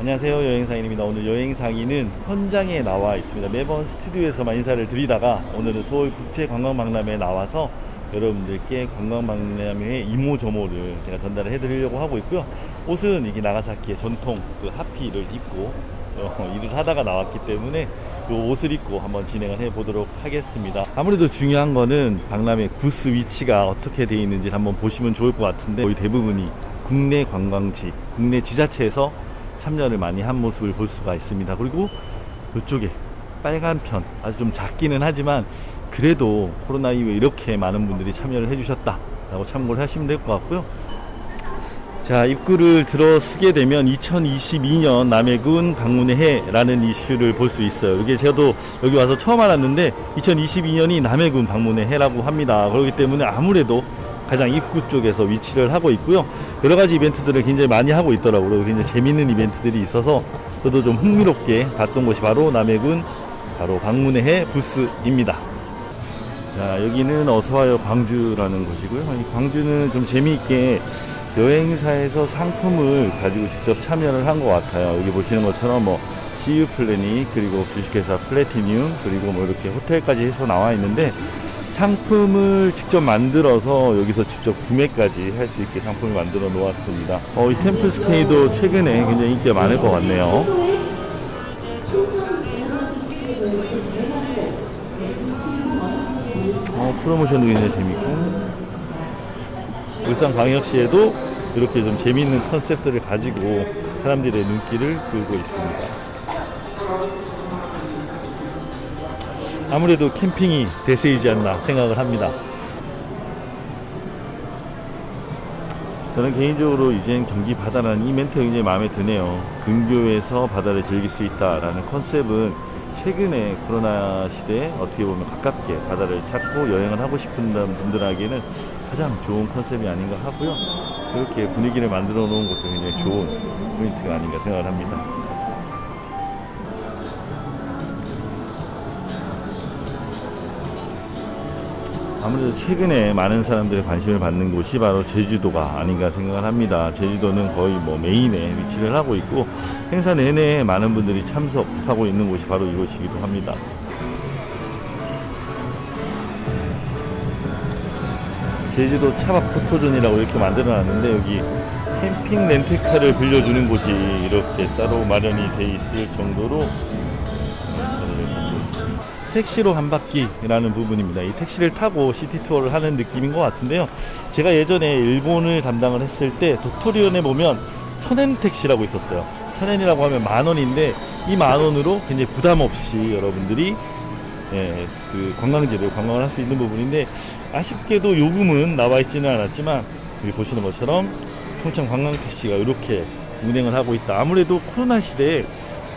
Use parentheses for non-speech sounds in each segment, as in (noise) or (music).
안녕하세요. 여행상인입니다. 오늘 여행상인은 현장에 나와 있습니다. 매번 스튜디오에서만 인사를 드리다가 오늘은 서울국제관광박람회에 나와서 여러분들께 관광박람회의 이모저모를 제가 전달을 해드리려고 하고 있고요. 옷은 이게 나가사키의 전통 그 하피를 입고 어, (laughs) 일을 하다가 나왔기 때문에 이 옷을 입고 한번 진행을 해보도록 하겠습니다. 아무래도 중요한 거는 박람회 부스 위치가 어떻게 되어 있는지 한번 보시면 좋을 것 같은데 거의 대부분이 국내 관광지 국내 지자체에서 참여를 많이 한 모습을 볼 수가 있습니다. 그리고 이쪽에 빨간 편 아주 좀 작기는 하지만 그래도 코로나 이후에 이렇게 많은 분들이 참여를 해주셨다라고 참고를 하시면 될 것 같고요. 자 입구를 들어서게 되면 2022년 남해군 방문의 해라는 이슈를 볼 수 있어요. 이게 저도 여기 와서 처음 알았는데 2022년이 남해군 방문의 해라고 합니다. 그렇기 때문에 아무래도 가장 입구 쪽에서 위치를 하고 있고요. 여러 가지 이벤트들을 굉장히 많이 하고 있더라고요. 굉장히 재밌는 이벤트들이 있어서 저도 좀 흥미롭게 봤던 곳이 바로 남해군 바로 방문의 해 부스입니다. 자, 여기는 어서와요 광주라는 곳이고요. 이 광주는 좀 재미있게 여행사에서 상품을 가지고 직접 참여를 한 것 같아요. 여기 보시는 것처럼 뭐 CU 플래닛 그리고 주식회사 플래티늄 그리고 뭐 이렇게 호텔까지 해서 나와 있는데 상품을 직접 만들어서 여기서 직접 구매까지 할 수 있게 상품을 만들어 놓았습니다. 어, 이 템플스테이도 최근에 굉장히 인기가 많을 것 같네요. 어, 프로모션도 굉장히 재밌고 울산광역시에도 이렇게 좀 재미있는 컨셉들을 가지고 사람들의 눈길을 끌고 있습니다. 아무래도 캠핑이 대세이지 않나 생각을 합니다. 저는 개인적으로 이젠 경기 바다라는 이 멘트가 굉장히 마음에 드네요. 근교에서 바다를 즐길 수 있다라는 컨셉은 최근에 코로나 시대에 어떻게 보면 가깝게 바다를 찾고 여행을 하고 싶은 분들에게는 가장 좋은 컨셉이 아닌가 하고요. 그렇게 분위기를 만들어 놓은 것도 굉장히 좋은 포인트가 아닌가 생각을 합니다. 아무래도 최근에 많은 사람들의 관심을 받는 곳이 바로 제주도가 아닌가 생각을 합니다. 제주도는 거의 뭐 메인에 위치를 하고 있고 행사 내내 많은 분들이 참석하고 있는 곳이 바로 이곳이기도 합니다. 제주도 차박 포토존이라고 이렇게 만들어 놨는데 여기 캠핑 렌트카를 빌려주는 곳이 이렇게 따로 마련이 돼 있을 정도로 택시로 한 바퀴라는 부분입니다. 이 택시를 타고 시티 투어를 하는 느낌인 것 같은데요. 제가 예전에 일본을 담당을 했을 때 도토리온에 보면 천엔 택시라고 있었어요. 천엔이라고 하면 만 원인데 이 만 원으로 굉장히 부담 없이 여러분들이 예, 그 관광지를 관광을 할 수 있는 부분인데 아쉽게도 요금은 나와 있지는 않았지만 여기 보시는 것처럼 통창 관광 택시가 이렇게 운행을 하고 있다. 아무래도 코로나 시대에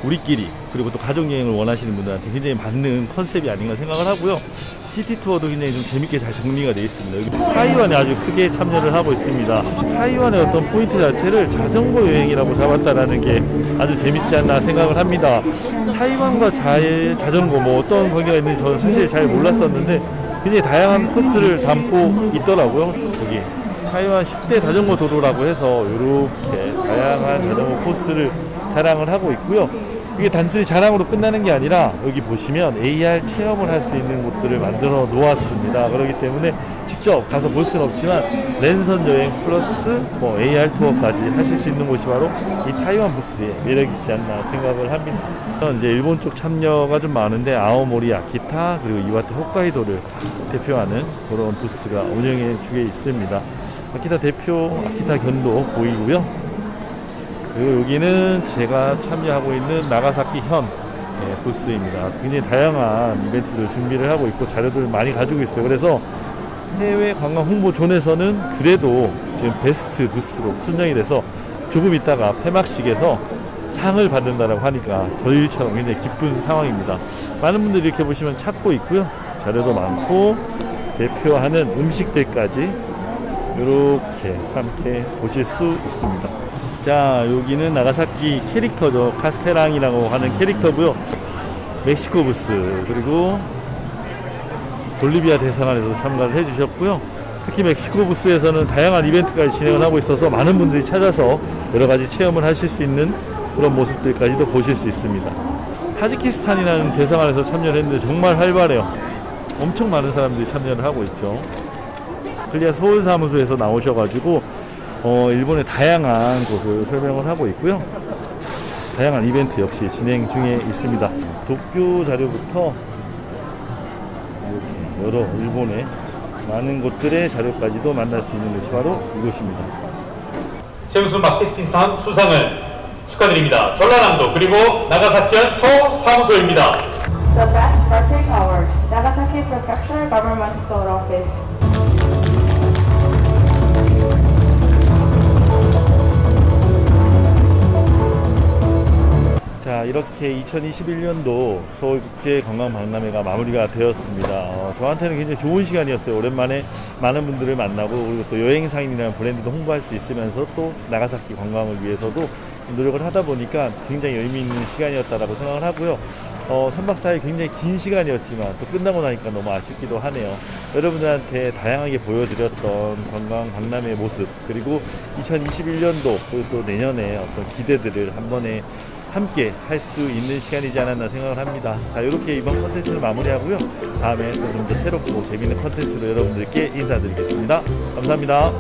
우리끼리 그리고 또 가족 여행을 원하시는 분들한테 굉장히 맞는 컨셉이 아닌가 생각을 하고요. 시티 투어도 굉장히 좀 재밌게 잘 정리가 되어 있습니다. 타이완에 아주 크게 참여를 하고 있습니다. 타이완의 어떤 포인트 자체를 자전거 여행이라고 잡았다라는 게 아주 재밌지 않나 생각을 합니다. 타이완과 자, 자전거 뭐 어떤 관계가 있는지 저는 사실 잘 몰랐었는데 굉장히 다양한 코스를 담고 있더라고요. 여기 타이완 10대 자전거 도로라고 해서 이렇게 다양한 자전거 코스를 자랑을 하고 있고요. 이게 단순히 자랑으로 끝나는 게 아니라 여기 보시면 AR 체험을 할 수 있는 곳들을 만들어 놓았습니다. 그렇기 때문에 직접 가서 볼 수는 없지만 랜선 여행 플러스 뭐 AR 투어까지 하실 수 있는 곳이 바로 이 타이완 부스의 매력이지 않나 생각을 합니다. 이제 일본 쪽 참여가 좀 많은데 아오모리 아키타 그리고 이와테 홋카이도를 대표하는 그런 부스가 운영해 주게 있습니다. 아키타 대표 아키타 견도 보이고요. 그리고 여기는 제가 참여하고 있는 나가사키 현 예, 부스입니다. 굉장히 다양한 이벤트를 준비를 하고 있고 자료들 많이 가지고 있어요. 그래서 해외 관광 홍보존에서는 그래도 지금 베스트 부스로 선정이 돼서 조금 있다가 폐막식에서 상을 받는다라고 하니까 저희처럼 굉장히 기쁜 상황입니다. 많은 분들이 이렇게 보시면 찾고 있고요. 자료도 많고 대표하는 음식들까지 이렇게 함께 보실 수 있습니다. 자 여기는 나가사키 캐릭터죠 카스테랑이라고 하는 캐릭터고요 멕시코 부스 그리고 볼리비아 대사관에서 참가를 해주셨고요 특히 멕시코 부스에서는 다양한 이벤트까지 진행을 하고 있어서 많은 분들이 찾아서 여러 가지 체험을 하실 수 있는 그런 모습들까지도 보실 수 있습니다. 타지키스탄이라는 대사관에서 참여를 했는데 정말 활발해요. 엄청 많은 사람들이 참여를 하고 있죠. 클리아 서울 사무소에서 나오셔가지고 어, 일본의 다양한 곳을 설명을 하고 있고요. 다양한 이벤트 역시 진행 중에 있습니다. 도쿄 자료부터 이렇게 여러 일본의 많은 곳들의 자료까지도 만날 수 있는 곳이 바로 이곳입니다. 최우수 마케팅상 수상을 축하드립니다. 전라남도 그리고 나가사키현 서 사무소입니다. The Best Marketing Award, Nagasaki Prefecture Government Office. 자 이렇게 2021년도 서울국제관광박람회가 마무리가 되었습니다. 어, 저한테는 굉장히 좋은 시간이었어요. 오랜만에 많은 분들을 만나고 그리고 또 여행상인이라는 브랜드도 홍보할 수 있으면서 또 나가사키 관광을 위해서도 노력을 하다 보니까 굉장히 의미 있는 시간이었다라고 생각을 하고요. 어, 3박 4일 굉장히 긴 시간이었지만 또 끝나고 나니까 너무 아쉽기도 하네요. 여러분들한테 다양하게 보여드렸던 관광 박람회 모습 그리고 2021년도 그리고 또 내년에 어떤 기대들을 한 번에 함께 할 수 있는 시간이지 않았나 생각을 합니다. 자, 이렇게 이번 컨텐츠를 마무리하고요. 다음에 또 좀 더 새롭고 재밌는 컨텐츠로 여러분들께 인사드리겠습니다. 감사합니다.